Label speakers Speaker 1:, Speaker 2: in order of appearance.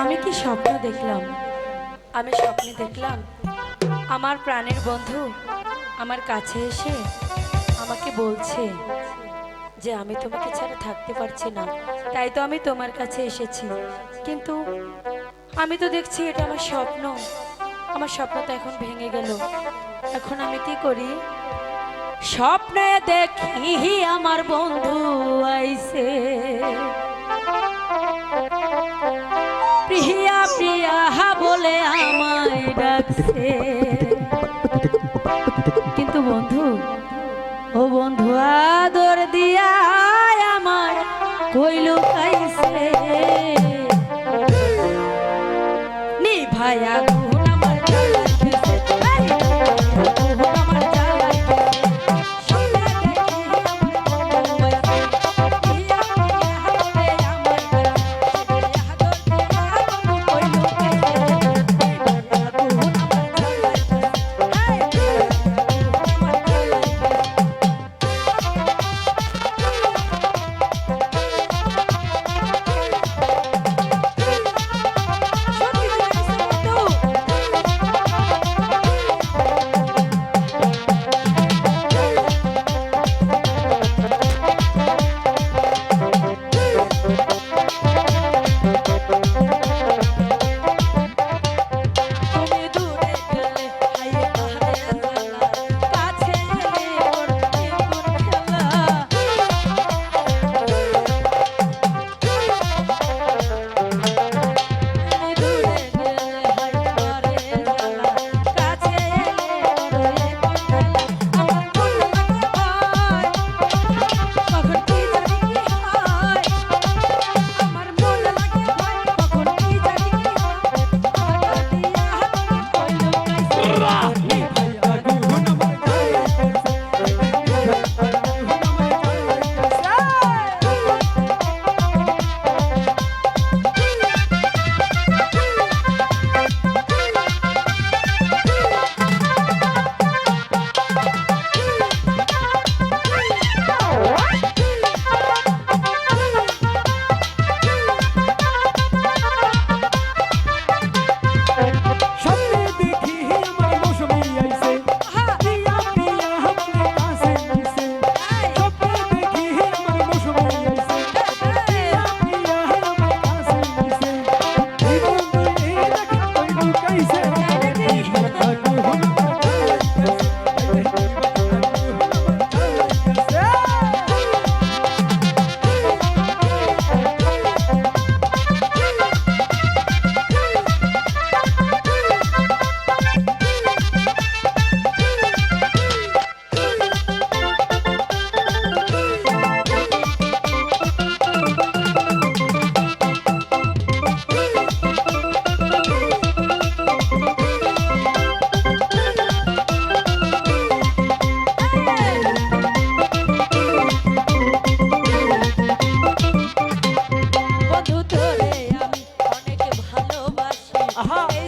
Speaker 1: আমি কি স্বপ্ন দেখলাম? আমি স্বপ্নে দেখলাম, আমার প্রাণের বন্ধু আমার কাছে এসে আমাকে বলছে যে আমি তোমাকে ছাড়া থাকতে পারছি না। তাই তো আমি তোমার কাছে এসেছি। কিন্তু আমি তো দেখছি এটা আমার স্বপ্ন। আমার স্বপ্ন তো এখন ভেঙে গেল। এখন আমি কি করি? স্বপ্নে দেখি আমার বন্ধু আইছে কিন্তু বন্ধু ও বন্ধু আদর দিয়া আমার কইলু কাইছে। নি ভাইয়া 啊哈